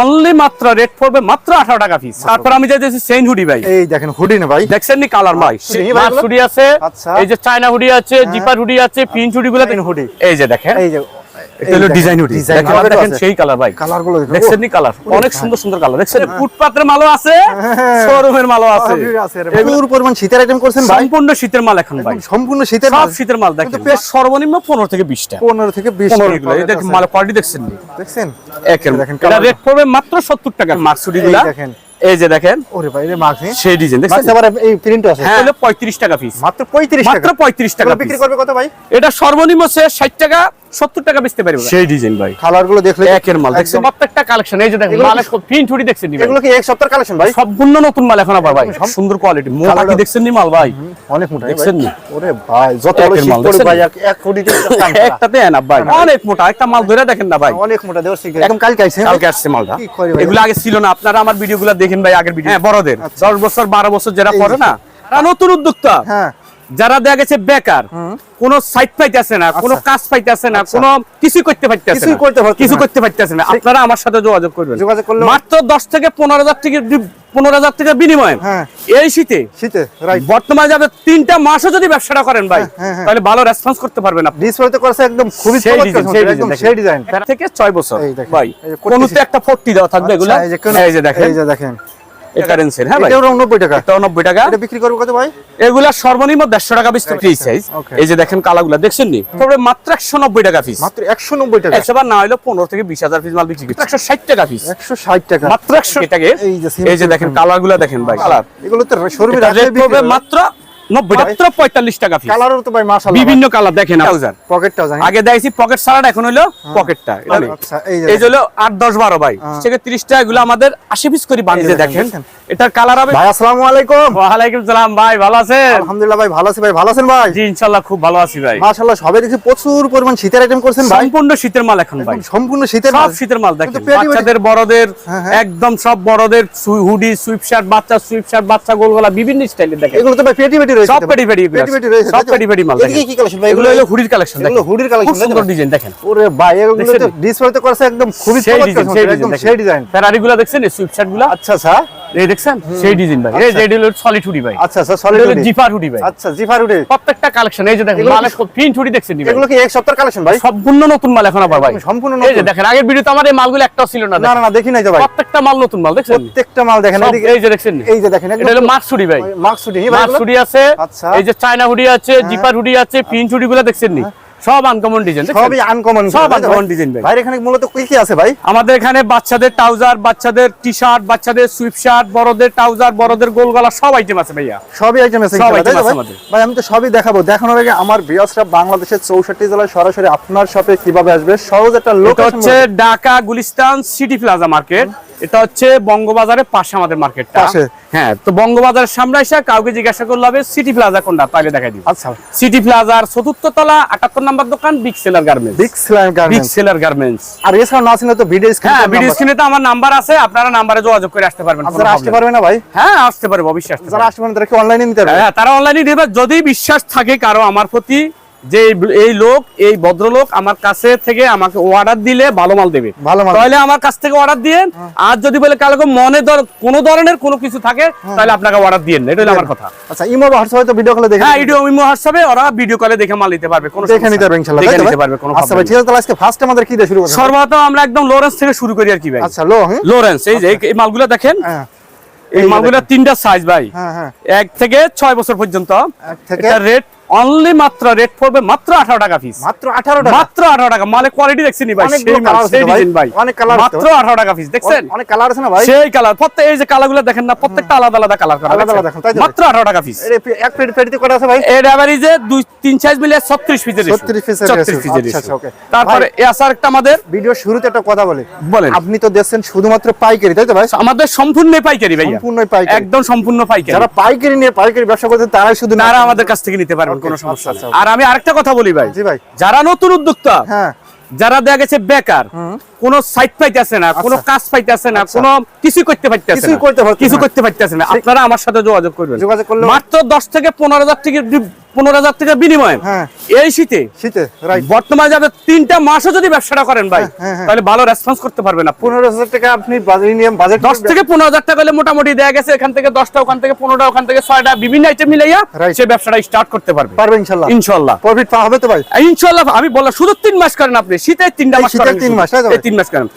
Only মাত্র rate পড়বে মাত্র আঠারো টাকা পিস তারপর আমি চাইতেছি সেন হুডি ভাই। এই দেখেন হুডি না ভাই। দেখছেন নি কালার ভাই? হুডি মাছ হুডি আছে আচ্ছা। এই যে চায়না হুডি আছে জিপার হুডি আছে পিন হুডি গুলো হুডি। এই যে দেখেন। এই যে এটা হলো ডিজাইন হুডি দেখেন সেই কালার ভাই। কালারগুলো দেখছেন নি কালার অনেক সুন্দর সুন্দর কালার দেখছেন ফুটপাতের মালও আছে। শোরুমের মালও আছে। সবই আছে রে ভাই। প্রচুর পরিমাণ শীতের আইটেম করছেন ভাই। সম্পূর্ণ শীতের মাল এখন ভাই। সম্পূর্ণ শীতের মাল। শীতের মাল দেখেন। সর্বনিম্ন পনেরো থেকে বিশটা। পনেরো থেকে এগুলো এই দেখেন মাল কোয়ালিটি দেখছেন নি? দেখছেন? একের দেখেন এটা রেট পড়বে মাত্র সত্তর টাকা। মাকসুডি গুলা। দেখেন। এই যে দেখেন ওরে ভাই মাছ সেই ডিজাইন দেখছেন? আবার এই প্রিন্ট আছে। হ্যাঁ হলো পঁয়ত্রিশ টাকা পিস মাত্র 35 মাত্র টাকা পঁয়ত্রিশ টাকা বিক্রি করবে কত ভাই? এটা সর্বনিম্ন সে ষাট টাকা সত্তর টাকা বেচতে পারবে সেই ডিজাইন ভাই। কালারগুলো দেখলে একের মাল দেখছেন? প্রত্যেকটা কালেকশন এই যে দেখেন মালে প্রিন্ট হুডি দেখছেন নি এগুলো কি এক সপ্তাহের কালেকশন ভাই? সম্পূর্ণ নতুন মাল এখন আবার ভাই। সুন্দর কোয়ালিটি মোটা কি দেখছেন নি মাল ভাই? অনেক মোটা দেখছেন নি? ওরে ভাই যত বড় একের শীত পড়ে ভাই এক কোটিতে একটাতে ভাই অনেক মোটা একটা মাল ধরে দেখেন না ভাই। অনেক মোটা দেওয়ার শিখে একদম কালকে আইছে কালকে আসছে মালটা? এগুলো আগে ছিল না আপনারা আমার ভিডিও গুলো দেখেন ভাই আগের ভিডিও হ্যাঁ বড়দের। দশ বছর বারো বছর যারা পড়ে করে না নতুন উদ্যোক্তা। হ্যাঁ। যারা দেখা গেছে বেকার কোন সাইট পাইতেছে না কোন কাজ পাইতেছে না কোন কিছু করতে পারতেছে করতে কিছু করতে পারতেছে না। আপনারা আমার সাথে যোগাযোগ করবেন। যোগাযোগ করলে- মাত্র দশ থেকে পনেরো হাজার থেকে পনেরো হাজার টাকা বিনিময়ে। হ্যাঁ। এই শীতে? শীতে বর্তমানে যাবে তিনটা মাসও যদি ব্যবসাটা করেন ভাই হ্যাঁ, হ্যাঁ। তাহলে ভালো রেসপন্স করতে পারবেন আপনি। ডিসপ্লেতে করেছে একদম খুবই চমৎকার ডিজাইন সুন্দর, সেই একদম সেই ডিজাইন থেকে ছয় বছর। ভাই কোনতে একটা ফোর্টি দেওয়া থাকবে এগুলো। আচ্ছা, এই যে কোন- এই যে দেখেন। এই যে দেখেন। এটা কারেন্সির হ্যাঁ ভাই? এটাও 90 টাকা। এটা 90 টাকা। এটা বিক্রি করবে কত ভাই? এগুলা সর্বনিম্ন দেড়শো টাকা পিস ফ্রি সাইজ এই যে দেখেন কালাগুলা দেখছেন নি? তবে মাত্র একশো নব্বই টাকা পিস মাত্র 190 টাকা। না হলে পনেরো থেকে বিশ হাজার পিস মাল বিক্রি একশো ষাট টাকা পিস 160 টাকা। মাত্র একশো টাকা এই যে এই যে দেখেন কালারগুলা দেখেন ভাই কালার। এগুলো তো শোরুমে রাখলে মাত্র মাত্র পঁয়তাল্লিশ টাকা কালারও তো ভাই মাশাআল্লাহ। বিভিন্ন কালার দেখেন পকেটটাও আগে দেখছি পকেট সারাটা এখন হলো পকেটটা এটা নেই। এই যে এই যে হলো আট দশ বারো ভাই। সেখানে তিরিশটা এগুলো আমাদের আশি পিস করে বানিয়ে দেখেন। এটার কালার হবে ভাই আসসালামু আলাইকুম। ওয়ালাইকুম সালাম ভাই ভালো আছেন? আলহামদুলিল্লাহ ভাই ভালো আছি ভাই ভালো আছেন ভাই? জি ইনশাল্লাহ খুব ভালো আছি ভাই। মাশাআল্লাহ দেখছি প্রচুর পরিমাণ শীতের আইটেম করছেন ভাই। সম্পূর্ণ শীতের মাল এখন ভাই। সম্পূর্ণ শীতের সব। শীতের মাল দেখেন। বাচ্চাদের বড়দের হ্যাঁ, হ্যাঁ। একদম সব বড়দের হুডি সুইপ শার্ট বাচ্চা সুইপ শার্ট বাচ্চা গোলগলা বিভিন্ন স্টাইলের দেখেন। এগুলো তো ভাই পেটি পেটি রয়েছে সব পেটি পেটি এগুলো পেটি পেটি আছে। রয়েছে সব পেটি পেটি মাল দেখেন। কি কালেকশন ভাই? এগুলো হলো হুডির কালেকশন এগুলো হুডির কালেকশন সুন্দর ডিজাইন দেখেন। ওরে ভাই এগুলো তো ডিসপ্লেতে করেছে একদম খুবই চমৎকার ডিজাইন একদম ডিজাইন সেই ডিজাইন ফেরারি গুলো দেখছেন? সুইপ শার্টগুলো? আচ্ছা আচ্ছা। এই দেখছেন? সেই ডিজাইন ভাই। এই যে হলো সলিড হুডি ভাই। আচ্ছা আচ্ছা সলিড হলো জিপার হুডি ভাই। আচ্ছা জিফার উডে প্রত্যেকটা কালেকশন এই যে দেখেন হুডি দেখছেন ভাই? এগুলো কি এক সপ্তাহের কালেকশন ভাই? সম্পূর্ণ নতুন মাল এখন আবার ভাই। সম্পূর্ণ এই যে দেখেন আগের ভিডিওতে আমার এই মালগুলো একটাও ছিল না না না দেখি নাই তো ভাই। প্রত্যেকটা মাল নতুন মাল দেখছেন? প্রত্যেকটা মাল দেখেন এই যে দেখছেন এই যে দেখেন এটা হলো মার্কস হুডি ভাই। মার্কস উডে ভাই মার্কস হুডি আছে আচ্ছা। এই যে চায়না হুডি আছে জিপার হুডি আছে প্রিন্ট হুডি গুলো দেখছেন নি? সব আনকমন ডিজাইন সবই আনকমন সব uncommon design ভাই। ভাই এখানে মূলত কি কি আছে ভাই? আমাদের এখানে বাচ্চাদের ট্রাউজার বাচ্চাদের টি শার্ট বাচ্চাদের সুইপ শার্ট বড়দের ট্রাউজার বড়দের গোল গলা সব আইটেম আছে ভাইয়া। সবই আইটেম আছে ভাই? আমি তো সবই দেখাবো। দেখানোর আগে আমার ভিউয়ার্সরা বাংলাদেশের চৌষট্টি জেলায় সরাসরি আপনার শপে কীভাবে আসবে? সহজ একটা লোকেশন হচ্ছে Dhaka Gulistan city plaza market. এটা হচ্ছে বঙ্গবাজারের পাশে আমাদের মার্কেটটা। হ্যাঁ তো বঙ্গবাজারের সামনে এসে কাউকে জিজ্ঞাসা করলে হবে সিটি প্লাজা কোনটা? তাইলে দেখাই দিব। আচ্ছা। সিটি প্লাজার চতুর্থ তলা আটাত্তর নাম্বার দোকান big seller garments big slam big seller garments আর এছাড়া না ছিল তো ভিডিও স্ক্রিন হ্যাঁ ভিডিও স্ক্রিনে তো আমার নাম্বার আছে আপনারা নাম্বারে যোগাযোগ করে আসতে পারবেন আপনারা আসতে problem পারবে না ভাই? হ্যাঁ আসতে পারবে অবশ্যই আসতে যারা আসতে পারেন তারা কি অনলাইনে নিতে পারবে হ্যাঁ তারা অনলাইনে নেবে যদি বিশ্বাস থাকে কারও আমার প্রতি যে এই- লোক এই ভদ্রলোক আমার কাছে থেকে আমাকে অর্ডার দিলে ভালো মাল দেবে। ভালো মাল। তাহলে আমার কাছ থেকে অর্ডার দিয়েন। আর যদি বলে কালকে মনে ধর কোনো ধরনের কোনো কিছু থাকে তাহলে আপনাকে অর্ডার দিয়েন এটা হলো আমার কথা। আচ্ছা ইমো হোয়াটসঅ্যাপে তো ভিডিও কলে দেখে হ্যাঁ ভিডিও মিমো হোয়াটসঅ্যাপে ওরা ভিডিও কলে দেখে মাল নিতে পারবে কোনো দেখে নিতে পারবে ইনশাআল্লাহ। দেখে নিতে পারবে কোনো আচ্ছা ভাই ঠিক আছে তাহলে আজকে ফার্স্ট আমাদের কি দিয়ে শুরু করব সর্বপ্রথম আমরা একদম লরেন্স থেকে শুরু করি আর কি ভাই। আচ্ছা লো হ্যাঁ লরেন্স এই যে এই- এই মালগুলো দেখেন। হ্যাঁ। এই মালগুলো তিনটা সাইজ ভাই। হ্যাঁ হ্যাঁ। এক থেকে ছয় বছর পর্যন্ত। এক থেকে এটা রেট অনলি মাত্র রেট পড়বে মাত্র আঠারো টাকা পিস মাত্র 18 টাকা। মাত্র আঠারো টাকা। মালে কোয়ালিটি দেখছেন ভাই সেই মাল, সেই ভাই। ডিজাইন ভাই। অনেক colour মাত্র আঠারো টাকা পিস দেখছেন? অনেক- কালার আছে না ভাই? সেই কালার প্রত্যেক এই যে কালারগুলো দেখেন না প্রত্যেকটা আলাদা আলাদা কালার করা আলাদা তাই মাত্র আঠারো টাকা পিস এক প্লেট আছে ভাই? এর দুই তিন সাইজ মিলে ছত্রিশ পিসের 36 পিসের ছত্রিশ ratio। পিসের আচ্ছা। আচ্ছা, তারপরে একটা আমাদের ভিডিও শুরুতে একটা কথা বলি। বলেন। আপনি তো দেখছেন শুধুমাত্র পাইকারি তাই তো ভাই? আমাদের সম্পূর্ণ পাইকারি ভাই সম্পূর্ণ পাইকারি। একদম সম্পূর্ণ পাইকারি। যারা পাইকারি নিয়ে পাইকারি ব্যবসা করতে তারাই শুধু তারা আমাদের কাছ থেকে নিতে পারবেন। কোনো আচ্ছা, সমস্যা আচ্ছা, নেই। আর আমি আরেকটা কথা বলি ভাই। জি ভাই। যারা নতুন উদ্যোক্তা হ্যাঁ। যারা দেখা গেছে বেকার কোনো সাইট পাইতেছে না কোনো আচ্ছা। কাজ পাইতেছে না আচ্ছা। কোনো কিছু করতে পারতেছে না। করতে কিছু করতে পারতেছে না। আপনারা আমার সাথে যোগাযোগ করবেন। যোগাযোগ করলে মাত্র দশ থেকে পনেরো হাজার থেকে পনেরো হাজার টাকা বিনিময়। হ্যাঁ। এই শীতে? শীতে রাইট বর্তমানে যাবে তিনটা মাসও যদি ব্যবসাটা করেন ভাই হ্যাঁ, হ্যাঁ। তাহলে ভালো রেসপন্স করতে পারবেন পনেরো হাজার টাকা আপনি বাজেট দশ থেকে পনেরো হাজার টাকা হলে মোটামুটি দেয়া গেছে এখান থেকে দশটা ওখান থেকে পনেরোটা ওখান থেকে ছয়টা বিভিন্ন আইটেম মিলাইয়া Right. সে ব্যবসাটা স্টার্ট করতে পারবে। পারবেন ইনশাল্লাহ। ইনশাল্লাহ। প্রফিট পাওয়া হবে তো ভাই। ইনশাল্লাহ আমি বললাম শুধু তিন মাস করেন আপনি শীতের তিনটা মাস করেন তিন শুধু। মাস, তাই তো এই তিন করেন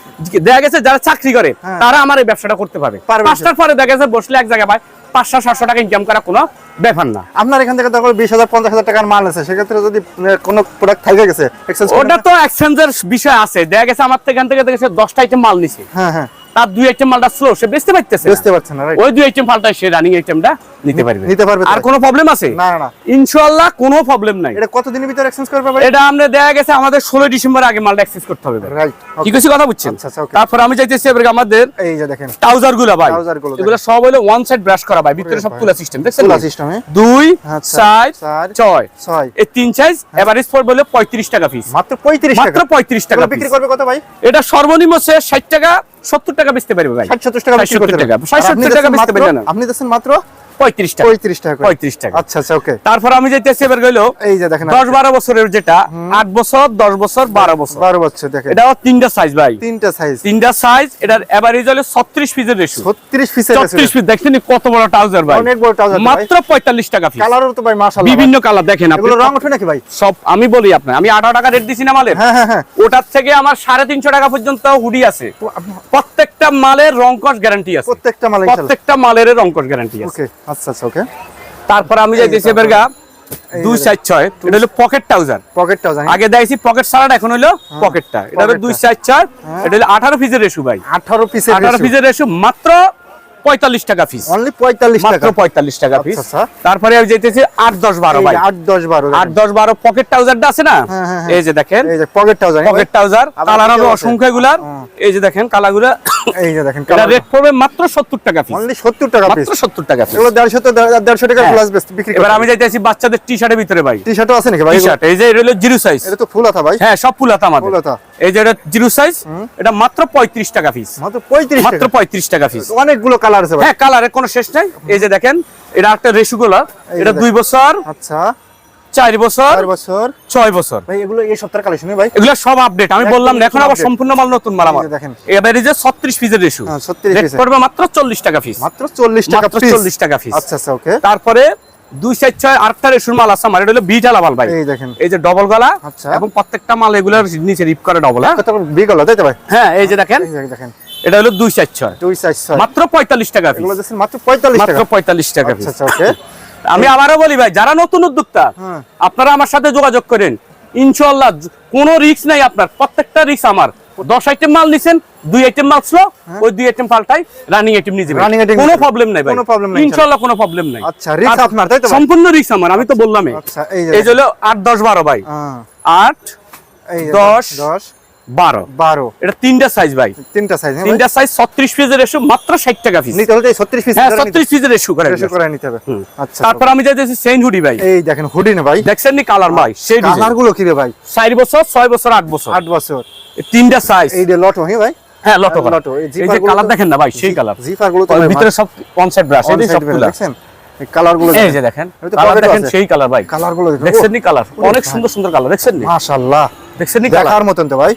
দেখা গেছে যারা চাকরি করে হ্যাঁ। তারা আমার এই ব্যবসাটা করতে পারবে। পাঁচটার পরে দেখা গেছে বসলে এক জায়গায় পায় পাঁচশো সাতশো টাকা ইনকাম করা কোনো ব্যাপার না। আপনার এখান থেকে ধরো বিশ হাজার পঞ্চাশ হাজার টাকার মাল আছে সেক্ষেত্রে যদি কোনো প্রোডাক্ট থেকে গেছে ওটা তো এক্সচেঞ্জের বিষয় আছে। দেখা গেছে আমার এখান থেকে দেখেছে গেছে দশটা আইটেম মাল নিছে। হ্যাঁ হ্যাঁ। তার দুই আইটেম মালটা স্লো সে বেচতে পারতেছে না। বুঝতে পারছেন না রাইট ওই দুই আইটেম মালটা সে রানিং আইটেমটা নিতে পারবে। নিতে পারবে আর কোনো প্রবলেম আছে? না না ইনশাআল্লাহ কোনো প্রবলেম নাই। এটা কতদিনের ভিতরে এক্সচেঞ্জ করবে ভাই এটা আমরা দেখা গেছে আমাদের ষোলো ডিসেম্বর আগে মালটা অ্যাক্সেস করতে হবে। রাইট কথা বুঝছেন? আচ্ছা, আচ্ছা. তারপর আমি চাইতেছি এবার আমাদের এই যে দেখেন ট্রাউজারগুলো ভাই এগুলো সব হলো ওয়ান সাইড ব্রাশ করা ভাই ভিতরে সব। তুলা সিস্টেম দেখছেন তুলা system, হ্যাঁ? দুই আচ্ছা, ছয়। ছয়। এই তিন সাইজ এভারেজ পড়বে হলো পঁয়ত্রিশ টাকা পিস মাত্র পঁয়ত্রিশ মাত্র টাকা পঁয়ত্রিশ টাকা বিক্রি করবে কত ভাই? এটা সর্বনিম্ন সে ষাট টাকা সত্তর টাকা বেচতে পারবে ভাই ষাট সত্তর টাকা বিক্রি 60 করতে টাকা। পারবে। 60 টাকা বেচতে পারবে না। আপনি দেখছেন মাত্র পঁয়ত্রিশ টাকা। পঁয়ত্রিশ টাকা পঁয়ত্রিশ টাকা। আচ্ছা আচ্ছা ওকে তারপর আমি যাইতেছি এবার গেলো এই যে দেখেন দশ বারো বছরের যেটা আট বছর দশ বছর বারো বছর। বারো বছর দেখেন। এটাও তিনটা সাইজ ভাই। তিনটা সাইজ তিনটা সাইজ এটার এভারেজ হলো ছত্রিশ পিসের রেশু ছত্রিশ পিসের ছত্রিশ পিস দেখছেন কত বড় ট্রাউজার ভাই? অনেক বড় trouser মাত্র পঁয়তাল্লিশ টাকা পিস কালারও তো ভাই মাশাআল্লাহ বিভিন্ন কালার দেখেন আপনি। রং ওঠে নাকি ভাই? সব আমি বলি আপনার আমি আঠারো টাকা রেট দিছি না মালের। হ্যাঁ হ্যাঁ হ্যাঁ। ওটার থেকে আমার সাড়ে তিনশো টাকা পর্যন্ত হুডি আছে। প্রত্যেকটা মালের রং রংকশ গ্যারান্টি আছে। প্রত্যেকটা মাল ইনশাআল্লাহ প্রত্যেকটা মালের রংকশ গ্যারান্টি আছে। আচ্ছা আচ্ছা ওকে তারপর আমি যাইতেছি এবার গা এই দুই সাইজ ছয়। এটা হলো পকেট ট্রাউজার পকেট জানি আগে পকেট এখন হলো পকেটটা এটা হলো দুই সাইজ চার হ্যাঁ। এটা হলো আঠারো পিসের রেশু ভাই। 18 পিসের আঠারো পিসের রেশু মাত্র পঁয়তাল্লিশ টাকা পিস অনলি 45 মাত্র পঁয়তাল্লিশ টাকা পিস আচ্ছা, আচ্ছা। তারপরে আমি যেতেছি আট দশ বারো ভাই। 8 10 12 আট দশ বারো পকেট ট্রাউজারটা আছে না? হ্যাঁ, হ্যাঁ, হ্যাঁ। এই যে দেখেন। পকেট ট্রাউজার কালার হবে অসংখ্য এগুলার হুম। এই যে দেখেন কালারগুলো এই যে দেখেন এটা রেট পড়বে মাত্র সত্তর টাকা পিস অনলি 70 টাকা মাত্র সত্তর টাকা পিস এগুলো 150 তো 150 টাকা। প্লাস বিক্রি এবার আমি যাইতেছি বাচ্চাদের টি শার্টের ভিতরে ভাই। টি শার্টও আছে নাকি ভাই? টি শার্ট এই যে এটা হলো জিরো সাইজ এটা তো ফুল ভাই। হ্যাঁ সব ফুল হাতা আমাদের। এই যে এটা জিরো সাইজ এটা মাত্র পঁয়ত্রিশ টাকা পিস মাত্র 35 মাত্র পঁয়ত্রিশ টাকা পিস অনেকগুলো কালার আছে হ্যাঁ কোনো শেষ নাই। এই যে দেখেন এটা একটা রেশুগুলা এই এটা দুই বছর আচ্ছা। চার বছর 4 বছর। ছয় বছর। ভাই এগুলো এই সপ্তাহের কালেকশন ভাই? এগুলো সব আপডেট আমি বললাম এখন আবার সম্পূর্ণ মাল নতুন মাল আমার। দেখেন। এবারে যে ছত্রিশ পিসের রেশু হ্যাঁ, 36 রেট পড়বে মাত্র চল্লিশ টাকা পিস মাত্র 40 টাকা পিস 40 টাকা পিস। আচ্ছা আচ্ছা ওকে তারপরে দুই চার ছয় আটটা রেশুর মাল আছে আমার। এটা হলো বিটালা মাল ভাই। এই দেখেন। এই যে ডবল গলা আচ্ছা। এবং প্রত্যেকটা মাল এগুলোর নিচে রিপ করে ডবল হ্যাঁ? কত তাই তো ভাই? হ্যাঁ এই যে দেখেন। এই যে দেখেন। এটা হলো দুই চার ছয়। দুই সাইজ ছয়। মাত্র পঁয়তাল্লিশ টাকা মাত্র 45 মাত্র পঁয়তাল্লিশ টাকা আচ্ছা আচ্ছা ওকে। আমি আবারও বলি ভাই যারা নতুন উদ্যোক্তা হ্যাঁ। আপনারা আমার সাথে যোগাযোগ করেন। ইনশাল্লাহ কোনো রিস্ক নাই আপনার। প্রত্যেকটা রিস্ক আমার। দশ আইটেম মাল নিছেন দুই আইটেম মাল ছিল ওই দুই আইটেম পাল্টাই রানিং আইটেম নিয়ে যাবেন। কোনো প্রবলেম নাই ভাই। ইনশাল্লাহ কোনো প্রবলেম নাই। আচ্ছা, risk আপনার, তাই তো সম্পূর্ণ রিস্ক আমার আমি তো বললামই। আচ্ছা এই যে হলো আট দশ বারো ভাই। হ্যাঁ, আট এই যে দশ, 10 বারো। 12 এটা তিনটা সাইজ ভাই। তিনটা সাইজ হ্যাঁ তিনটা সাইজ ছত্রিশ পিসের এসু মাত্র ষাট টাকা পিস নিতে হলে 36 পিস হ্যাঁ ছত্রিশ পিসের এসু করে রেশো করে নিতে হবে। আচ্ছা তারপর আমি যাইতেছি সেন্ট হুডি ভাই। এই দেখেন হুডি না ভাই। দেখছেন নি কালার ভাই? সেই কালারগুলো কি রে ভাই? চার বছর বছর বছর। 8 বছর। তিনটা সাইজ এই যে লটো হ্যাঁ ভাই? হ্যাঁ লটো লটো লটো। এই এই যে কালার দেখেন না ভাই সেই কালার জিপারগুলো তো ভিতরে সব ব্রাশ এই দেখছেন? কালারগুলো এই যে দেখেন কালার দেখেন সেই কালার ভাই। কালারগুলো দেখুন। দেখছেন নি কালার অনেক সুন্দর সুন্দর কালার দেখছেন নি? মাশাআল্লাহ। দেখছেন নি কালার মতন তো ভাই।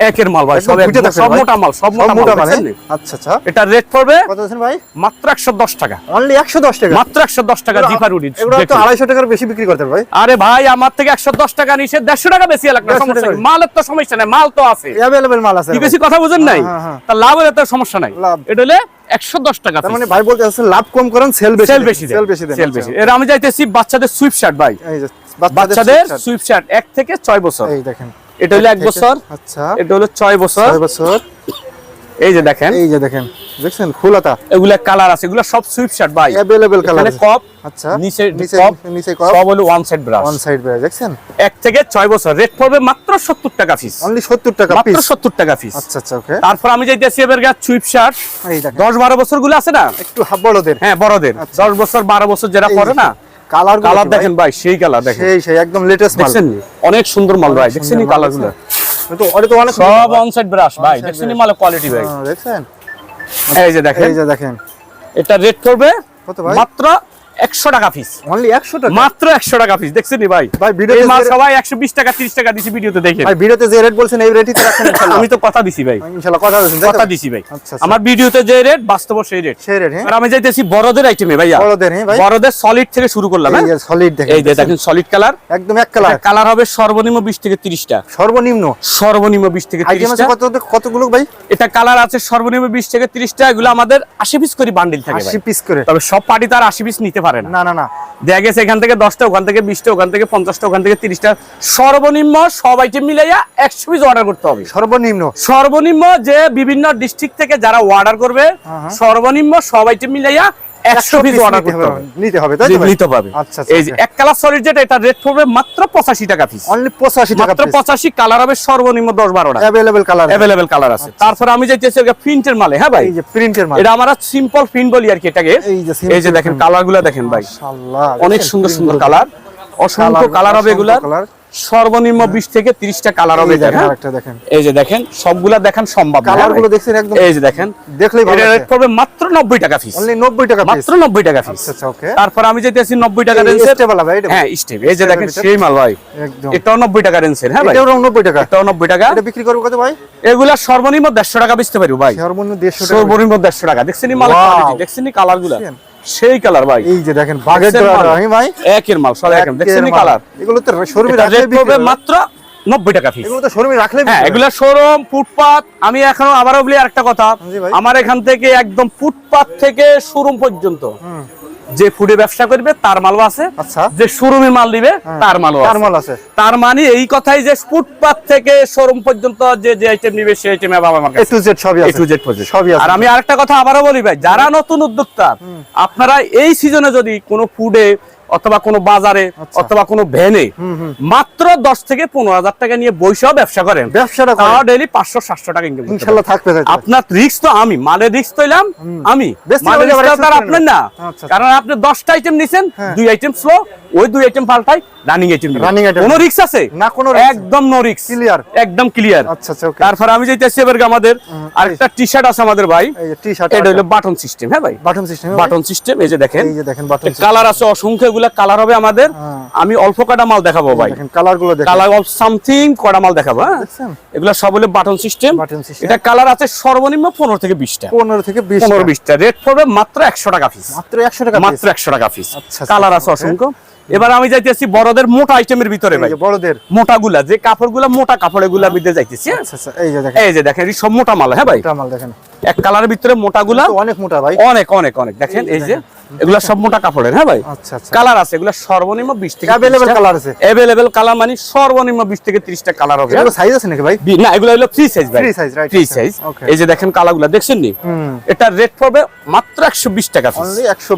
একের মাল ভাই একদম সব এক- ফুটে থাকছে সব ভাই। মোটা মাল সব সব মোটা মোটা মাল মানে দেখছেন নি? আচ্ছা আচ্ছা এটা রেট পড়বে কত আছেন ভাই মাত্র একশো দশ টাকা অনলি 110 টাকা মাত্র একশো দশ টাকা জিপার উডি এগুলো তো 250 টাকার বেশি বিক্রি করতে হবে ভাই আরে ভাই আমার থেকে একশো দশ টাকা নিচে দেড়শো টাকা বেশি লাগবে 150 সমস্যা টাকা। নেই। মালের তো সমস্যা নাই মাল তো আছে अवेलेबल মাল আছে কি ভাই। বেশি কথা বুঝেন নাই হ্যাঁ, হ্যাঁ। তার লাভ হলে তো সমস্যা নাই লাভ। এটা হলে একশো দশ টাকা তার মানে ভাই বলতে আছে লাভ কম করেন সেল বেশি সেল বেশি সেল বেশি দেন সেল বেশি এর আমি যাইতেছি বাচ্চাদের সুইপ শার্ট ভাই এই যে বাচ্চাদের বাচ্চাদের সুইপ শার্ট এক থেকে ছয় বছর এই দেখেন এটা হলো এক থেকে- বছর আচ্ছা এটা হলো ছয় বছর 6 বছর এই যে দেখেন এই যে দেখেন দেখছেন ফুলাতা এগুলা কালার আছে এগুলা সব সুইপ শার্ট ভাই अवेलेबल কালার এখানে কপ আচ্ছা নিচে নিচে কপ নিচে কপ সব হলো one side brush on side বের দেখছেন এক থেকে ছয় বছর রেট পড়বে মাত্র সত্তর টাকা পিস অনলি 70 টাকা মাত্র পিস সত্তর টাকা পিস আচ্ছা আচ্ছা ওকে তারপর আমি যাইতেছি এবার গা সুইপ শার্ট এই দেখেন দশ বারো বছর গুলো আছে না একটু হাফ বড়দের হ্যাঁ বড়দের দশ বছর বারো বছর যারা পরে না কালার কালার দেখেন ভাই সেই কালার দেখেন। সেই সেই একদম লেটেস্ট মাল। দেখছেন? অনেক সুন্দর মাল ভাই দেখছেন এই কালারগুলো কালারগুলো তো ওটা তো অনেক সব অনসাইড ব্রাশ ভাই দেখছেন brush। কোয়ালিটি ভাই? দেখছেন। এই যে দেখেন। এই যে দেখেন। এটা রেট করবে কত ভাই? মাত্র একশো টাকা পিস অনলি একশো টাকা? মাত্র একশো টাকা পিস দেখছেন ভাই? ভাই ভিডিওতে এই সবাই একশো বিশ টাকা তিরিশ টাকা দিছি ভিডিওতে দেখেন। ভাই ভিডিওতে যে রেট বলছেন এই রেটই আমি তো কথা দিছি ভাই। কথা কথা দিছি ভাই। আচ্ছা, আচ্ছা। আমার ভিডিওতে যে রেট বাস্তব সেই রেট সেই রেট হ্যাঁ। আর আমি যাইতেছি বড়দের আইটেমে ভাইয়া। বড়দের হ্যাঁ ভাই। বড়দের সলিড থেকে শুরু করলাম হ্যাঁ? সলিড দেখেন এই দেখেন সলিড কালার একদম এক কালার কালার হবে সর্বনিম্ন বিশ থেকে তিরিশটা। সর্বনিম্ন? সর্বনিম্ন বিশ থেকে তিরিশটা। কত কতগুলো ভাই? এটা কালার আছে সর্বনিম্ন বিশ থেকে তিরিশটা এগুলো আমাদের আশি পিস করে বান্ডিল থাকে। 80 পিস করে। তবে সব পার্টি তার আশি পিস নিতে পারে না। না না দেখা গেছে এখান থেকে দশটা ওখান থেকে বিশটা ওখান থেকে পঞ্চাশটা ওখান থেকে তিরিশটা। সর্বনিম্ন সবাইকে মিলাইয়া একশো পিস অর্ডার করতে হবে। সর্বনিম্ন? সর্বনিম্ন যে বিভিন্ন ডিস্ট্রিক্ট থেকে যারা অর্ডার করবে হ্যাঁ। সর্বনিম্ন সবাইকে মিলাইয়া একশো পিস piece অর্ডার নিতে করতে হবে নিতে হবে তাই তো ভাই নিতে পারবে আচ্ছা, আচ্ছা, এই যে okay. এক কালার সলিড যেটা এটা রেট পড়বে মাত্র পঁচাশি টাকা পিস অনলি 85 টাকা মাত্র পঁচাশি কালার হবে সর্বনিম্ন দশ বারোটা अवेलेबल কালার অ্যাভেলেবেল কালার আছে তারপর আমি যাইতেছি প্রিন্টের মালে হ্যাঁ ভাই এই যে প্রিন্টের মাল এটা আমরা সিম্পল প্রিন্ট বলি আর কি এটাকে এই যে simple এই যে দেখেন print। কালার গুলা দেখেন ভাই মাশাআল্লাহ অনেক দেখছেন সুন্দর print সুন্দর গুলো? কালার অসংখ্য Colour, কালার হবে অসংখ্য এগুলা colour। সর্বনিম্ন বিশ থেকে তিরিশটা কালার হবে এই দেখেন হ্যাঁ? আরেকটা দেখেন। এই যে দেখেন সবগুলা দেখান সম্ভব হ্যাঁ ভাই? দেখছেন একদম? এই যে দেখেন দেখলেই ভালো রেট লাগছে। মাত্র নব্বই টাকা পিস অনলি 90 টাকা মাত্র নব্বই টাকা পিস আচ্ছা আচ্ছা ওকে তারপর আমি যেতেছি নব্বই টাকা এই রেঞ্জের ভাই এটা হ্যাঁ স্টেপ এই যে দেখেন? সেই মাল ভাই। একদম। এটাও নব্বই টাকা রেঞ্জের হ্যাঁ ভাই? এটাও 90 টাকা। এটাও নব্বই টাকা। এটা বিক্রি করব কত ভাই? এগুলা সর্বনিম্ন দেড়শো টাকা বেচতে পারব ভাই। সর্বনিম্ন 150 টাকা। সর্বনিম্ন দেড়শো টাকা। দেখছেন মাল Wow. কোয়ালিটি দেখছেন কালারগুলা দেখছেন? সেই কালার ভাই। এই যে দেখেন বাগের ভাই। একের মাল সব একের দেখছেন কালার? এগুলো তো শোরুমে রাখলে। মাত্র নব্বই টাকা ফিস এগুলো তো শোরুমে রাখলে হ্যাঁ এগুলো শোরুম ফুটপাত। আমি এখনও আবারও বলি আরেকটা কথা। আমার এখান থেকে একদম ফুটপাত থেকে শোরুম পর্যন্ত। যে ফুডে ব্যবসা করবে তার মালও আছে। আচ্ছা। যে শোরুমে মাল দিবে তার মালও তার আছে। মাল আছে। তার মানে এই কথাই যে ফুটপাত থেকে শোরুম পর্যন্ত যে যে আইটেম নিবে সেই আইটেম আমার এ টু জেড সবই এ টু জেড পর্যন্ত সবই আছে। আর আমি আরেকটা কথা আবারও বলি ভাই যারা নতুন উদ্যোক্তা আপনারা এই সিজনে যদি কোনো ফুডে অথবা কোনো বাজারে আচ্ছা। অথবা কোনো ভ্যানে মাত্র দশ থেকে পনেরো হাজার টাকা নিয়ে বৈশাও ব্যবসা করেন। ব্যবসাটা ডেলি পাঁচশো সাতশো টাকা ইনকাম থাকবে আপনার রিস্ক তো আমি মালের রিস্ক তো এলাম আমি। আপনার না। আচ্ছা, কারণ আপনি দশটা আইটেম নিছেন হ্যাঁ। দুই আইটেম স্লো ওই দুই আইটেম পাল্টাই রানিং আইটেম। কোনো রিস্ক আছে? না, কোনো একদম নো রিস্ক Clear। একদম ক্লিয়ার আচ্ছা আচ্ছা ওকে তারপর আমি যাইতেছি এবার আমাদের আরেকটা টি শার্ট আছে আমাদের ভাই। এই টি শার্ট এটা হলো বাটন সিস্টেম হ্যাঁ ভাই? বাটন সিস্টেম বাটন সিস্টেম এই যে দেখেন। এই যে দেখেন বাটন কালার আছে অসংখ্য এগুলা কালার হবে আমাদের। হ্যাঁ। আমি অল্প কটা মাল দেখাবো ভাই। কালারগুলো কালার অফ সামথিং কটা মাল দেখাবো হ্যাঁ? এগুলা সব হলো বাটন সিস্টেম এটা কালার আছে সর্বনিম্ন পনেরো থেকে বিশটা। 15 থেকে 20 পনেরো বিশটা। রেট পড়বে মাত্র একশো টাকা পিস মাত্র 100 টাকা মাত্র একশো টাকা পিস আচ্ছা, কালার আচ্ছা, আছে অসংখ্য। এবার আমি যাইতেছি বড়দের মোটা আইটেমের ভিতরে ভাই। বড়দের। মোটা গুলা যে কাপড়গুলা মোটা কাপড়গুলা ভিতরে যাইতেছি হ্যাঁ? আচ্ছা আচ্ছা এই যে দেখেন। এই সব মোটা মাল হ্যাঁ ভাই? এটা মাল দেখেন। এক কালারের ভিতরে মোটা গুলা অনেক মোটা ভাই। অনেক অনেক অনেক। দেখেন এই যে এগুলা সব মোটা কাপড়ের হ্যাঁ ভাই? আচ্ছা আচ্ছা। কালার আছে এগুলা সর্বনিম্ন বিশ থেকে অ্যাভেলেবল কালার আছে। অ্যাভেলেবেল কালার মানে সর্বনিম্ন বিশ থেকে ত্রিশটা কালার হবে। সাইজ আছে নাকি ভাই? না এগুলো হলো ফ্রি সাইজ ভাই। Right, ফ্রি সাইজ এই যে দেখেন কালারগুলো দেখছেন নি? এটা রেট পড়বে মাত্র একশো বিশ টাকা পিস একশো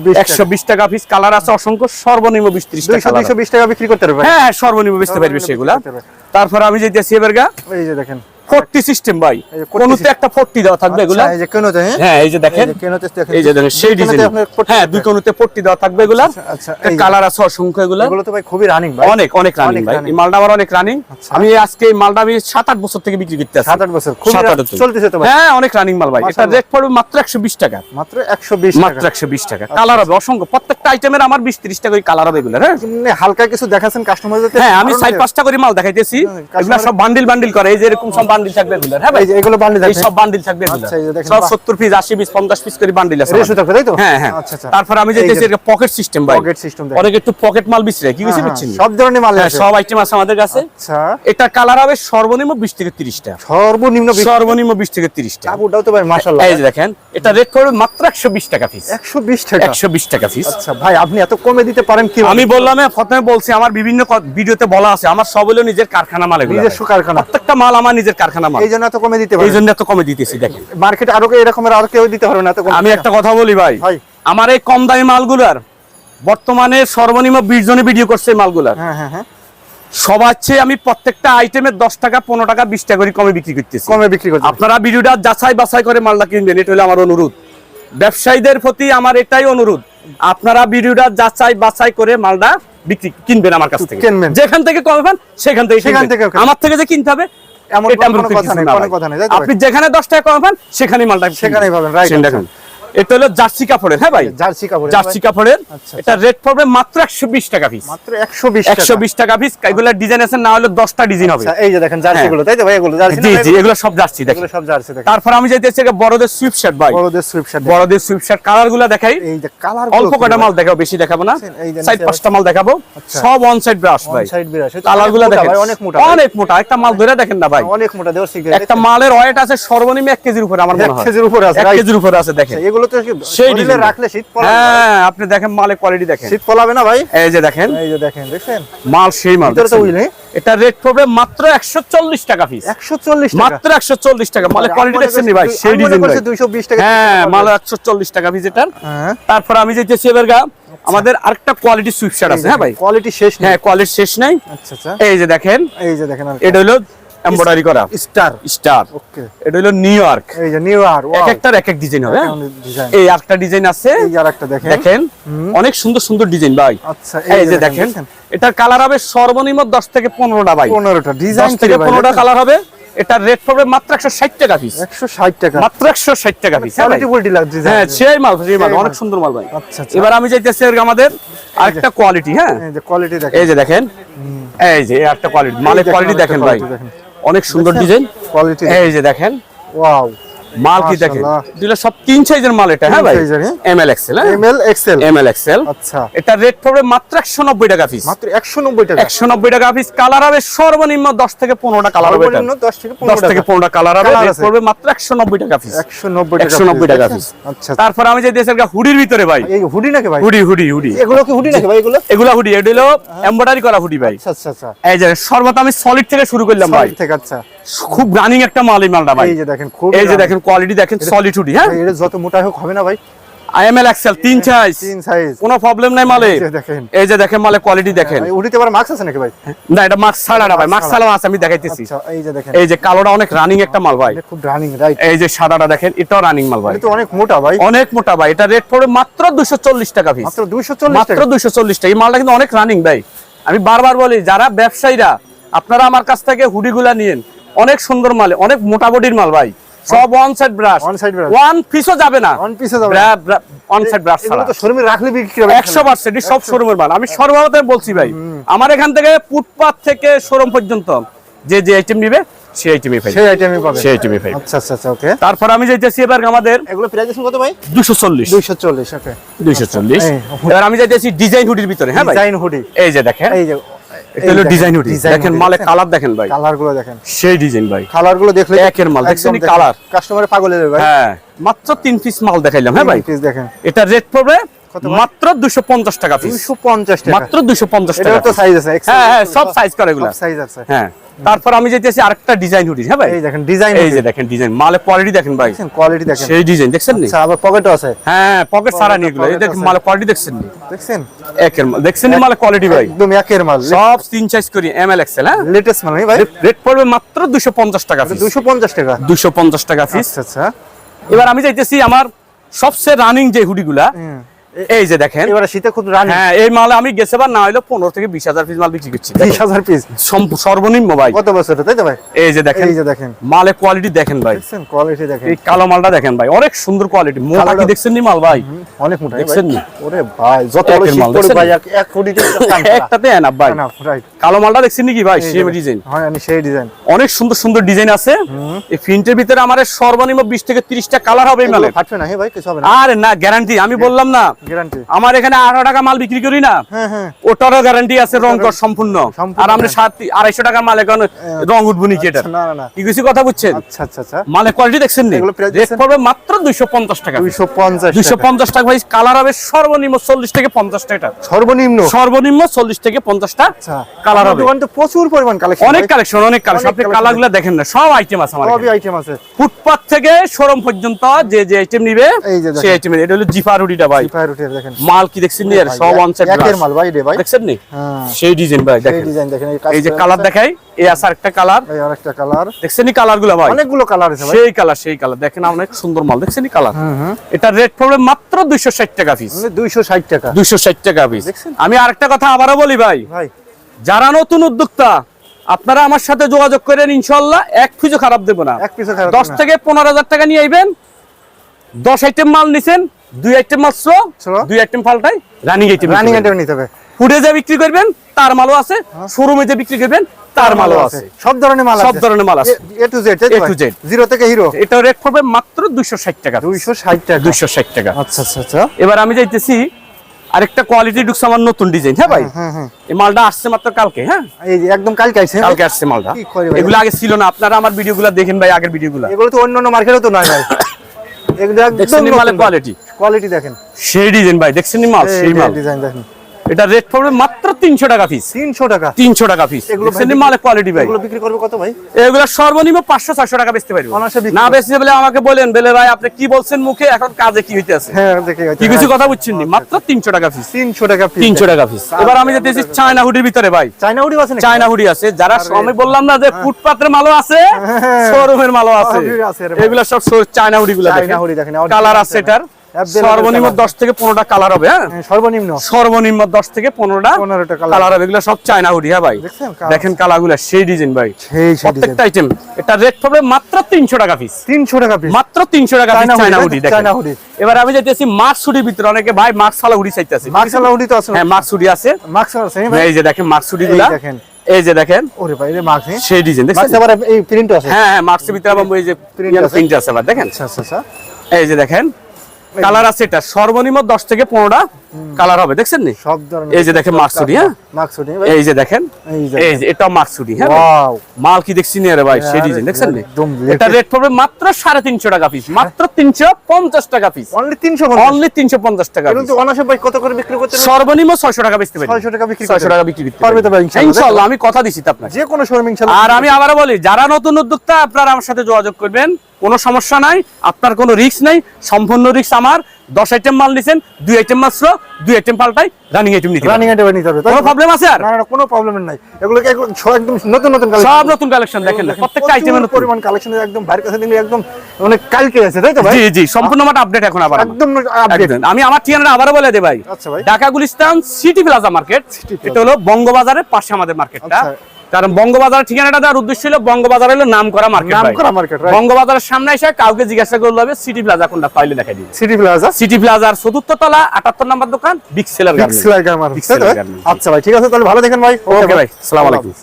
বিশ টাকা। পিস কালার আছে অসংখ্য সর্বনিম্ন বিশ ত্রিশ 200 টাকা 220 টাকা বিক্রি করতে পারবে? হ্যাঁ হ্যাঁ, সর্বনিম্ন বেচতে পারবে। সেগুলা। তারপর আমি যেতেছি এবার গা এই যে দেখেন। ফোর্টি সিস্টেম ভাই। এই যে 40 কোনোতে একটা ফোর্টি দেওয়া থাকবে এগুলা? আচ্ছা, এই যে কেনতে হ্যাঁ? হ্যাঁ এই যে দেখেন। এই যে দেখেন সেই ডিজাইন। হ্যাঁ দুই কোনোতে দেওয়া থাকবে এগুলা। আচ্ছা কালার আছে অসংখ্য এগুলা। এগুলো তো ভাই খুবই রানিং ভাই। অনেক অনেক রানিং ভাই। এই মালটা আমার অনেক রানিং আচ্ছা। আমি আজকে এই মালটা আমি সাত আট বছর থেকে বিক্রি করতে আছি। সাত আট বছর। চলতেছে তো ভাই। হ্যাঁ অনেক রানিং মাল ভাই। এটা রেট পড়বে মাত্র একশো বিশ টাকা। মাত্র 120 মাত্র টাকা। একশো বিশ টাকা। কালার হবে অসংখ্য। প্রত্যেকটা আইটেমের আমার বিশ ত্রিশ টাকা কালার হবে এগুলো হ্যাঁ? হালকা কিছু দেখাচ্ছেন কাস্টমারদের হ্যাঁ আমি পাঁচটা করে মাল দেখাইতেছি। এগুলো সব বান্ডিল বান্ডিল করে। এই যে এরকম সব বান্ডিল থাকবে এগুলো হ্যাঁ ভাই? এগুলো বান্ডিল দেখেন সব বান্ডিল থাকবে এগুলো আচ্ছা, সব বাহ। সত্তর পিস আশি পিস পঞ্চাশ পিস করে বান্ডিল আছে রেশু থাকবে তাই তো? হ্যাঁ হ্যাঁ। আচ্ছা আচ্ছা। তারপর আমি যেতেছি পকেট সিস্টেম ভাই। system দেখেন। অনেক একটু পকেট মাল বিছরে কি কিছু হ্যাঁ, সব ধরনের মাল হ্যাঁ আছে। সব আইটেম আছে আমাদের কাছে। আচ্ছা। এটা কালার হবে সর্বনিম্ন বিশ থেকে তিরিশটা। সর্বনিম্ন সর্বনিম্ন বিশ থেকে তিরিশটা। কাপড়টাও তো ভাই মাশাআল্লাহ। এই যে দেখেন এটা রেট পড়বে মাত্র একশো বিশ টাকা পিস 120 টাকা। একশো বিশ টাকা পিস আচ্ছা ভাই আপনি এত কমে দিতে পারেন কি আমি বললাম প্রথমে বলছি আমার বিভিন্ন ভিডিওতে বলা আছে আমার সব হলো নিজের কারখানা মাল এগুলো নিজস্ব কারখানা। প্রত্যেকটা মাল আমার নিজের কারখানা মাল। এই জন্য এত কমে দিতে এই জন্য এত কমে দিতেছি দেখেন। মার্কেটে আরও এরকমের আর কেউ দিতে পারবে না এত আমি একটা কথা বলি ভাই। ভাই। আমার এই কম দামি মালগুলার বর্তমানে সর্বনিম্ন বিশ জনে ভিডিও করছে এই মালগুলার। হ্যাঁ হ্যাঁ হ্যাঁ। সবার চেয়ে আমি প্রত্যেকটা আইটেমের দশ টাকা পনেরো টাকা বিশ টাকা করে কমে বিক্রি করতেছি। কমে বিক্রি করতে আপনারা ভিডিওটা যাচাই বাছাই করে মালটা কিনবেন এটা হলো আমার অনুরোধ। ব্যবসায়ীদের প্রতি আমার এটাই অনুরোধ। আপনারা ভিডিওটা যাচাই বাছাই করে মালটা বিক্রি কিনবেন আমার কাছ থেকে। যেখান থেকে কমে পান সেখান থেকে সেখান। আমার থেকে যে কিনতে হবে এমন কোনো কথা নেই, কোনো কথা নেই? আপনি যেখানে দশ টাকা কম পান সেখানেই মালটা সেখানেই পাবেন, রাইট। দেখুন এটা হলো জার্সি কাপড়ের হ্যাঁ ভাই? জার্সি কাপড় জার্সি কাপড়ের। আচ্ছা, এটা রেট পড়বে মাত্র একশো বিশ টাকা পিস মাত্র 120 টাকা। পিস এগুলো ডিজাইন আছে না হলে ডিজাইন হবে। আচ্ছা, এই যে দেখেন জার্সি হ্যাঁ। গুলো তাই তো ভাই? এগুলো জার্সি জি জি এগুলো সব জার্সি দেখেন। এগুলো সব জার্সি দেখেন। তারপর আমি যাইতেছি বড়দের সুইফট শার্ট ভাই। বড়দের সুইপ শার্ট বড়দের সুইফট শার্ট দেখাই। এই যে কালার অল্প কটা মাল দেখাবো বেশি দেখাবো না। সাইড পাঁচটা মাল দেখাবো। আচ্ছা। সব অন সাইড ব্রাশ ভাই সাইড বিরাশ কালারগুলা দেখেন। ভাই অনেক মোটা অনেক মোটা একটা মাল ধরে দেখেন না ভাই। অনেক মোটা দেওয়ার একটা মালের ওয়েট আছে সর্বনিম্ন এক কেজির উপরে আমার মনে এক হয় কেজির উপরে আছে কেজির উপরে আছে দেখেন। আচ্ছা, এগুলো তো সেই শরীরে রাখলে শীত হ্যাঁ আপনি দেখেন মালের কোয়ালিটি দেখেন। শীত পলাবে না ভাই? এই যে দেখেন। এই যে দেখেন দেখছেন? মাল সেই মাল ভিতরে তো উইল এটা রেট পড়বে মাত্র একশো চল্লিশ টাকা পিস 140 টাকা। মাত্র একশো চল্লিশ টাকা। মালের কোয়ালিটি দেখছেন ভাই? সেই ডিজাইন ভাই। 220 টাকা হ্যাঁ মাল একশো চল্লিশ টাকা পিস এটার। হ্যাঁ। তারপর আমি যেতেছি এবার গা আমাদের আরেকটা কোয়ালিটি শার্ট আছে হ্যাঁ ভাই? কোয়ালিটি শেষ নেই। হ্যাঁ কোয়ালিটি শেষ নাই। আচ্ছা আচ্ছা। এই যে দেখেন এই যে দেখেন এটা হলো এমব্রয়ডারি করা। স্টার স্টার ওকে এটা হলো নিউ ইয়র্ক এই যে নিউ এক একটার এক এক ডিজাইন হবে? এই একটা ডিজাইন আছে। এই আরেকটা দেখেন। দেখেন। অনেক সুন্দর সুন্দর ডিজাইন ভাই। আচ্ছা এই যে দেখেন এটার কালার হবে সর্বনিম্ন দশ থেকে পনেরোটা ভাই। 15টা ডিজাইন থেকে পনেরোটা কালার হবে। এটার রেট পড়বে মাত্র একশো ষাট টাকা পিস 160 টাকা। মাত্র একশো ষাট টাকা পিস কোয়ালিটি বলটি লাগছে হ্যাঁ সেই মাল সেই মাল। অনেক সুন্দর মাল ভাই। আচ্ছা আচ্ছা। এবার আমি চাইতেছি এর আমাদের আরেকটা কোয়ালিটি হ্যাঁ? এই যে কোয়ালিটি দেখেন। এই যে দেখেন। এই যে একটা কোয়ালিটি মালের কোয়ালিটি দেখেন ভাই। অনেক সুন্দর ডিজাইন। কোয়ালিটি এই যে দেখেন। ওয়াও মাল কি দেখেন। দিলে সব তিন সাইজের মাল এটা হ্যাঁ ভাই? এক্সেল এমএল এক্সেল এক্সেল আচ্ছা। এটা রেট পড়বে মাত্র একশো নব্বই টাকা পিস মাত্র 190 টাকা। একশো নব্বই টাকা পিস কালার হবে সর্বনিম্ন দশ থেকে পনেরোটা কালার হবে এটা। সর্বনিম্ন 10 থেকে দশ 15 থেকে টাকা। পনেরোটা কালার হবে। রেট পড়বে মাত্র একশো নব্বই টাকা পিস 190 টাকা 190 টাকা piece। আচ্ছা তারপর আমি যে দিয়েছি হুডির ভিতরে ভাই। এই হুডি নাকি ভাই? Hoodie hoodie hoodie. এগুলো কি হুডি নাকি ভাই এগুলো? এগুলা হুডি এটা হলো এমব্রয়ডারি করা হুডি ভাই। আচ্ছা আচ্ছা আচ্ছা। এই যে সর্বত আমি সলিড থেকে শুরু করলাম ভাই। Solid থেকে আচ্ছা। খুব রানিং একটা মাল এই মালটা ভাই। এই যে দেখেন খুব এই যে দেখেন কোয়ালিটি দেখেন সলিড হুডি হ্যাঁ? এটা যত মোটা হোক হবে না ভাই। আইএমএল এক্সেল তিন সাইজ তিন সাইজ কোনো প্রবলেম নাই মালে। দেখেন। এই যে দেখেন মালে কোয়ালিটি দেখেন। এই হুডিতে আবার মার্কস আছে নাকি ভাই? না এটা মার্কস ছাড়া না ভাই মার্কস ছাড়াও আছে আমি দেখাইতেছি। আচ্ছা এই যে দেখেন। এই যে কালোটা অনেক রানিং একটা মাল ভাই। এটা খুব রানিং রাইট এই যে সাদাটা দেখেন এটাও রানিং মাল ভাই। এটা অনেক মোটা ভাই। অনেক মোটা ভাই এটা রেট পড়বে মাত্র দুশো চল্লিশ টাকা পিস মাত্র 240 মাত্র টাকা। দুইশো চল্লিশ টাকা। এই মালটা কিন্তু অনেক রানিং ভাই। আমি বারবার বলি যারা ব্যবসায়ীরা আপনারা আমার কাছ থেকে হুডিগুলা নিয়েন। অনেক সুন্দর মাল অনেক মোটা বডির মাল ভাই। সব one side brush side brush। One পিসও যাবে না। ওয়ান পিসে যাবে ওয়ান সাইড ব্রাশ ছাড়া। তো শোরুমে রাখলে বিক্রি হবে একশো পার্সেন্ট সব শোরুমের মাল। আমি সর্বভাবে বলছি ভাই আমার এখান থেকে ফুটপাথ থেকে শোরুম পর্যন্ত যে যে আইটেম নিবে সেই আইটেমই পাই সেই আইটেমই পাবে। সেই আইটেমই পাই আচ্ছা আচ্ছা আচ্ছা ওকে তারপর আমি যাইতেছি এবার আমাদের এগুলো প্রাইস কত ভাই? দুশো চল্লিশ। 240 ওকে দুইশো চল্লিশ। এই, এবার আমি যাইতেছি ডিজাইন হুডির ভিতরে হ্যাঁ ভাই? ডিজাইন হুডি এই যে দেখেন। এই যে এটা ডিজাইন হুডি দেখেন মালে কালার দেখেন ভাই কালারগুলো দেখেন সেই ডিজাইন ভাই। কালারগুলো দেখলে একের মাল, দেখছেন নি colour? কাস্টমারে পাগল হয়ে যাবে ভাই। হ্যাঁ মাত্র তিন পিস মাল দেখাইলাম হ্যাঁ ভাই? পিস দেখেন। এটা রেট পড়বে? মাত্র দুশো পঞ্চাশ টাকা পিস 250 টাকা। মাত্র দুশো পঞ্চাশ এটা টাকা তো সাইজ আছে হ্যাঁ হ্যাঁ সব সাইজ করে এগুলা। সাইজ আছে। হ্যাঁ তারপর আমি যেতেছি আরেকটা ডিজাইন হুডি হ্যাঁ ভাই? এই দেখেন ডিজাইন এই যে দেখেন ডিজাইন মালে কোয়ালিটি দেখেন ভাই। দেখেন কোয়ালিটি দেখেন। সেই ডিজাইন দেখছেন নি? আচ্ছা আবার পকেটও আছে। হ্যাঁ পকেট সারা নি এগুলো। এই দেখেন মালে কোয়ালিটি দেখছেন নি? দেখছেন? একের মাল দেখছেন নি মালে কোয়ালিটি ভাই? একদম একের মাল। সব তিন সাইজ করি এম এল এক্সেল হ্যাঁ? লেটেস্ট মাল ভাই? রেট পড়বে মাত্র দুশো পঞ্চাশ টাকা পিস 250 টাকা। দুশো পঞ্চাশ টাকা পিস আচ্ছা আচ্ছা। এবার আমি যাইতেছি আমার সবচেয়ে রানিং যে হুডিগুলা। এই যে দেখেন। এবারে শীতে খুব রানি হ্যাঁ এই মাল আমি গেছে বার না হইল পনেরো থেকে বিশ হাজার পিস মাল বিক্রি করছি। বিশ হাজার পিস সর্বনিম্ন ভাই। কত বছর তাই তো ভাই? এই যে দেখেন এই যে দেখেন। মালে কোয়ালিটি দেখেন ভাই। দেখছেন? কোয়ালিটি দেখেন। এই কালো মালটা দেখেন ভাই অনেক সুন্দর কোয়ালিটি মোটা কি দেখছেন নি মাল ভাই? অনেক মোটা। দেখছেন নি? ওরে ভাই যত বড় শীত মাল, পড়ে ভাই নি? এক এক কোটিতে একটাতে এনা ভাই? না রাইট কালো মালটা দেখছেন নাকি ভাই? সেম ডিজাইন হয় আমি সেই ডিজাইন অনেক সুন্দর সুন্দর ডিজাইন আছে। এই প্রিন্টের ভিতরে আমার সর্বনিম্ন বিশ থেকে তিরিশটা কালার হবে এই মালে ফাটবে না হে ভাই কিছু হবে না। আরে না গ্যারান্টি আমি বললাম না। আমার এখানে আঠারো টাকা মাল বিক্রি করি না। হ্যাঁ হ্যাঁ। ওটারও গ্যারান্টি আছে রং কর সম্পূর্ণ। সম্পূর্ণ, আর আমরা হ্যাঁ। সাত আড়াইশো টাকার মাল এখন রং উঠবো এটা? না কি কিছু কথা বুঝছেন? আচ্ছা আচ্ছা আচ্ছা। কোয়ালিটি দেখছেন? পড়বে মাত্র দুইশো পঞ্চাশ টাকা। দুইশো পঞ্চাশ দুইশো পঞ্চাশ টাকা ভাই কালার হবে সর্বনিম্ন চল্লিশ থেকে পঞ্চাশ টাকা। সর্বনিম্ন? সর্বনিম্ন চল্লিশ থেকে পঞ্চাশটা আচ্ছা। কালার হবে। দোকানে তো প্রচুর পরিমাণ কালেকশন অনেক কালেকশন অনেক কালেকশন আপনি কালারগুলা দেখেন না সব আইটেম আছে আমার সবই আইটেম আছে। ফুটপাথ থেকে শোরুম পর্যন্ত যে যে আইটেম নিবে। সেই আইটেম এটা হলো জিফা রুটিটা ভাই। ফায়ার উঠে দেখেন। মাল কি দেখছেন নি? আর সব অন সাইড একের মাল ভাই রে ভাই। দেখছেন নি? হ্যাঁ। সেই ডিজাইন ভাই এই ডিজাইন দেখেন এই যে কালার দেখাই এই আছে আরেকটা কালার এই আরেকটা কালার দেখছেন নি কালার ভাই? অনেকগুলো কালার আছে ভাই। সেই কালার সেই কালার দেখেন অনেক সুন্দর মাল। দেখছেন নি কালার হুম হুম এটা রেট পড়বে মাত্র দুইশো ষাট টাকা পিস মানে 260 টাকা। পিস আমি আরেকটা কথা আবারও বলি ভাই। ভাই। যারা নতুন উদ্যোক্তা আপনারা আমার সাথে যোগাযোগ করেন ইনশাল্লাহ এক পিছু খারাপ দেবো না। দশ থেকে পনেরো হাজার টাকা নিয়ে আইবেন। দশ আইটেম মাল নিছেন। দুই আইটেম Slow। দুই আইটেম পাল্টাই রানিং আইটেম রানিং আইটেম নিতে হবে। ফুডে যে বিক্রি করবেন তার মালও আছে শোরুমে যে বিক্রি করবেন তার মালও আছে। সব ধরনের মাল সব ধরনের মাল আছে। A to Z A to Z। Zero থেকে হিরো এটা রেট পড়বে মাত্র দুইশো ষাট টাকা। 260 টাকা। দুইশো ষাট টাকা। আচ্ছা আচ্ছা আচ্ছা। এবার আমি যাইতেছি আরেকটা কোয়ালিটি ঢুকছে আমার নতুন ডিজাইন হ্যাঁ ভাই? হ্যাঁ হ্যাঁ এই মালটা আসছে মাত্র কালকে হ্যাঁ? এই একদম কালকে হ্যাঁ? কালকে আসছে মালটা? এগুলো আগে ছিল না আপনারা আমার ভিডিওগুলো দেখেন ভাই আগের ভিডিওগুলো এগুলো তো অন্য অন্য মার্কেটও তো নয় ভাই। এগুলো একদম মালের কোয়ালিটি কোয়ালিটি দেখেন। সেই ডিজাইন ভাই দেখছেন নি মাল? সেই মাল। ডিজাইন দেখেন। এটা রেট পড়বে মাত্র তিনশো টাকা পিস 300 টাকা। তিনশো টাকা পিস দেখছেন নি মালের কোয়ালিটি ভাই? এগুলো বিক্রি করবে কত ভাই? এগুলো সর্বনিম্ন পাঁচশো ছয়শো টাকা বেচতে পারব। না বেচতে বলে আমাকে বলেন বলে ভাই আপনি কি বলছেন মুখে? এখন কাজে কি হইতেছে? হ্যাঁ দেখে কি কিছু কথা বুঝছেন নি? মাত্র তিনশো টাকা পিস 300 টাকা পিস তিনশো টাকা পিস এবার আমি যেতেছি চায়না হুডির ভিতরে ভাই। চায়না হুডি আছে চায়না হুডি আছে। যারা আমি বললাম না যে ফুটপাতের মালও আছে হ্যাঁ। শোরুমের মালও আছে। এগুলা সব চায়না হুডি গুলা চায়না হুডি দেখেন, কালার আছে। এটার। সর্বনিম্ন দশ থেকে পনেরোটা কালার হবে হ্যাঁ? হ্যাঁ, সর্বনিম্ন। সর্বনিম্ন দশ থেকে পনেরোটা 15টা কালার। হবে। এগুলো সব চায়না হুডি হ্যাঁ ভাই? দেখেন কালার? গুলা সেই ডিজাইন ভাই। সেই সেই প্রত্যেকটা আইটেম এটা রেট পড়বে মাত্র তিনশো টাকা পিস 300 টাকা পিস মাত্র তিনশো টাকা piece China China hoodie, hoodie তাই তো? দেখেন। China hoodie. এবার আমি যাইতেছি মার্কস হুডির ভিতরে। অনেকে ভাই মার্কস সালা হুডি চাইতেছে। মার্কসালা উড়ি তো আছে। হ্যাঁ মার্কস হুডি আছে। মার্কস আছে হ্যাঁ এই যে দেখেন মার্কস হুডি গুলা দেখেন। এই যে দেখেন। ওরে ভাই এই মার্কস সেই ডিজাইন দেখছেন? মার্কস আবার এই প্রিন্ট আছে। হ্যাঁ হ্যাঁ মার্কসের ভিতরে আবার যে। প্রিন্ট আছে আবার দেখেন? আচ্ছা আচ্ছা আচ্ছা। এই যে দেখেন। কালার আছে এটা। সর্বনিম্ন 10 থেকে 15টা কালার হবে দেখছেন নি? সব ধরনের এই যে দেখেন মার্কসুডি হ্যাঁ? এই যে দেখেন এই যে এই যে হ্যাঁ? ওয়াও। মাল কি দেখছি নি আরে ভাই? সেই ডিজাইন দেখছেন নি? এটা রেট পড়বে মাত্র 350 টাকা পিস মাত্র 350 টাকা পিস অনলি 350 অনলি 350 টাকা। ভাই কত করে বিক্রি করতে সর্বনিম্ন 600 টাকা বেচতে পারি 600 টাকা বিক্রি 600 টাকা বিক্রি করতে পারবে তো ভাই ইনশাআল্লাহ ইনশাআল্লাহ আমি কথা দিছি তো আপনাকে। যে কোনো শোরুম ইনশাআল্লাহ। আর আমি বলি যারা নতুন উদ্যোক্তা আপনারা আমার সাথে যোগাযোগ করবেন কোনো সমস্যা নাই আপনার কোনো রিস্ক নাই সম্পূর্ণ রিস্ক আমার। দশ আইটেম মাল নিছেন দুই আইটেম মাত্র দুই আইটেম পাল্টাই রানিং আইটেম নিতে রানিং আইটেম নিতে হবে কোনো প্রবলেম আছে আর? না না কোনো প্রবলেম নাই। এগুলো কি একদম নতুন নতুন collection। সব নতুন কালেকশন দেখেন না, প্রত্যেকটা আইটেমের নতুন। পরিমাণ কালেকশন একদম বাইরের কাছে দিলে একদম মানে কালকে আছে তাই তো ভাই? জি জি সম্পূর্ণ আমার আপডেট এখন আবার। একদম আপডেট আমি আমার ঠিকানাটা আবারও বলে দেই ভাই। আচ্ছা ভাই। Dhaka Gulistan city plaza market এটা হলো বঙ্গবাজারের পাশে আমাদের মার্কেটটা। কারণ বঙ্গবাজার ঠিকানাটা দেওয়ার উদ্দেশ্য ছিল বঙ্গবাজার হলো নাম করা মার্কেট নাম করা মার্কেট বঙ্গবাজারের সামনে এসে কাউকে জিজ্ঞাসা করলে হবে সিটি প্লাজা কোনটা পাইলে দেখাই দিবে। সিটি প্লাজা সিটি প্লাজার চতুর্থ তলা আটাত্তর নম্বর দোকান বিগ সেলার গার্মেন্টস। আচ্ছা ভাই ঠিক আছে তাহলে ভালো দেখেন ভাই। ওকে ভাই। আসসালামু আলাইকুম।